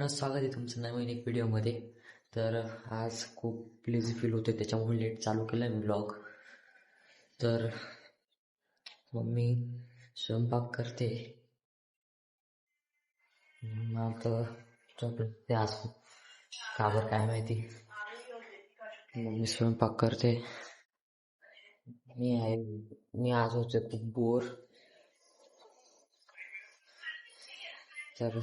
मित्रांनो स्वागत आहे तुमचं नवीन एक व्हिडिओमध्ये. तर आज खूप लेझी फील होते त्याच्यामुळे लेट चालू केलं आहे मी ब्लॉग तर मम्मी स्वयंपाक करते. मग आता ते आज का बरं काय माहिती. मम्मी स्वयंपाक करते. मी आहे मी आज होते खूप बोर तर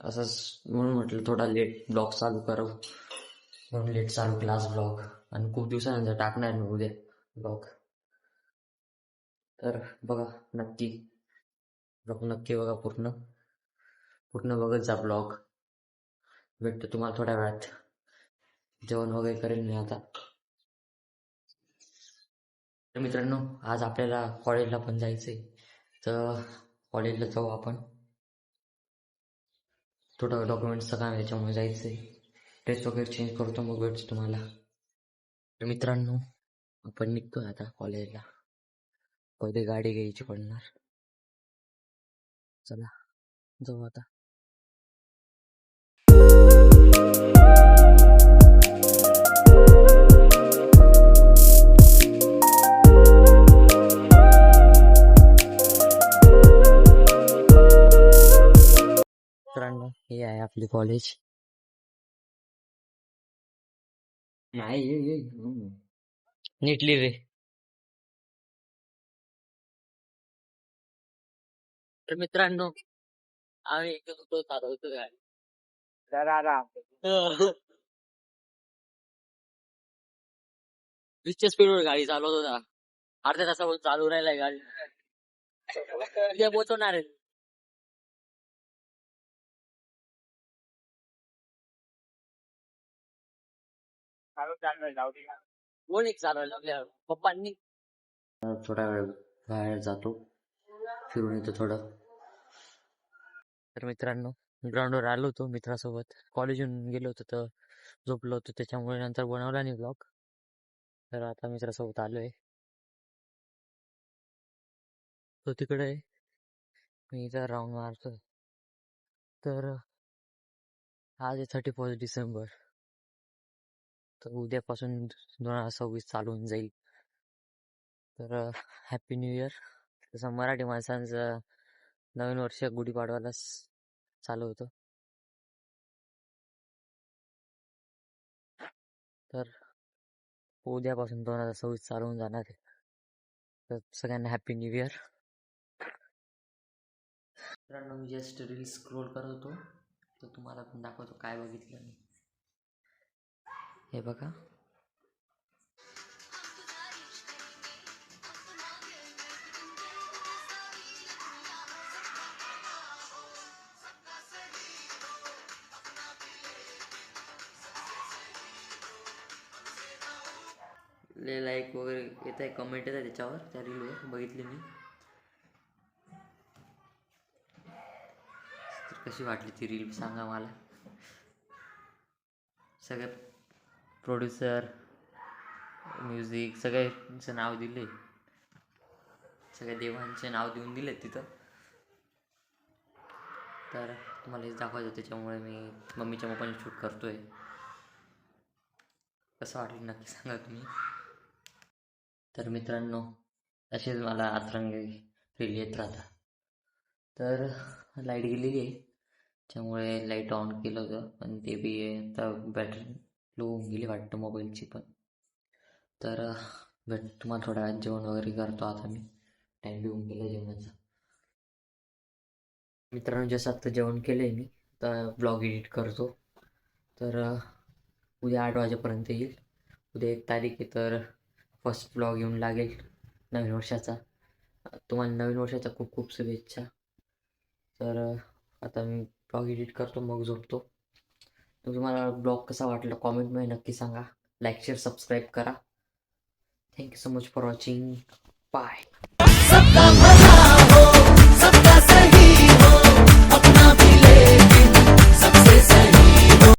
असंच म्हणून म्हटलं थोडा लेट ब्लॉग चालू करू. म्हणून लेट चालू क्लास ब्लॉग आणि खूप दिवसानंतर टाकणार मी उद्या ब्लॉग तर बघा नक्की. ब्लॉग नक्की बघा पूर्ण. पूर्ण बघत जा ब्लॉग भेटतो तुम्हाला थोड्या वेळात. जेवण वगैरे करेल मी आता. तर मित्रांनो आज आपल्याला कॉलेजला पण जायचंय. तर कॉलेजला जाऊ आपण. थोडं डॉक्युमेंट्सचं काम त्याच्यामुळे जायचं आहे ड्रेस वगैरे चेंज करतो मग भेटतो तुम्हाला. तर मित्रांनो आपण निघतोय आता कॉलेजला कधी गाडी घ्यायची पडणार? चला जाऊ आता. हे आहे आपले कॉलेज नाही ये ये हम्म. नीटली रे. तर मित्रांनो आम्ही एकच होतो चालवतो गाडी वीसच्या स्पीडवर गाडी चालवत होता. अर्ध्या तासावर चालू राहिलाय गाडी. उद्या पोहोचवणार आहे. कोण एक चालवायला आपल्या पप्पांनी. थोडा वेळ बाहेर जातो. फिरून येतो थोडं. तर मित्रांनो ग्राउंडवर आलो होतो मित्रासोबत. कॉलेजहून गेलो होतो तर झोपलो होतो. त्याच्यामुळे नंतर बनवला नाही ब्लॉग तर आता मित्रासोबत आलोय. तो तिकडे आहे. मी इथं राऊंड मारतोय. तर आज आहे थर्टी फर्स्ट डिसेंबर. तर उद्यापासून दोन हजार सव्वीस चालू होऊन जाईल. तर हॅपी न्यू इयर तसं मराठी माणसांचं नवीन वर्ष गुढीपाडवालाच चालू होतं. तर उद्यापासून दोन हजार सव्वीस चालू होऊन जाणार आहे. तर सगळ्यांना हॅपी न्यू इयर मित्रांनो मी जस्ट रील स्क्रोल करत होतो. तर तुम्हाला पण दाखवतो काय बघितलं मी. हे बघा. ले लाईक वगैरे येत आहे कमेंट येत आहे त्याच्यावर त्या रीलवर बघितली मी. तर कशी वाटली ती रील सांगा मला. सगळ्या प्रोड्युसर म्युझिक सगळ्यांचं नाव दिले. सगळ्या देवांचे नाव देऊन दिले तिथं. तर तुम्हाला हेच दाखवायचं त्याच्यामुळे मी मम्मीच्या मोबाईल शूट करतोय. कसं वाटलं नक्की सांगा तुम्ही. तर मित्रांनो असेच मला आतरंग रील येत राहता. तर लाइट गेलेली आहे. त्यामुळे लाइट ऑन केलं होतं पण ते बी आता बॅटरी गेली वाटतं मोबाईलची पण. तर भेट तुम्हाला थोड्या वेळात जेवण वगैरे करतो आता मी. टाईम बी होऊन गेला जेवणाचा. मित्रांनो जसं आत्ता जेवण केलं आहे मी तर ब्लॉग एडिट करतो. तर उद्या आठ वाजेपर्यंत येईल. उद्या एक तारीख आहे तर फर्स्ट ब्लॉग येऊन लागेल नवीन वर्षाचा. तुम्हाला नवीन वर्षाचा खूप खूप शुभेच्छा. तर आता मी ब्लॉग एडिट करतो मग झोपतो. तुम्हाला ब्लॉग कसा वाटला कॉमेंटमध्ये नक्की सांगा. लाईक शेअर सबस्क्राईब करा. Thank you so much for watching bye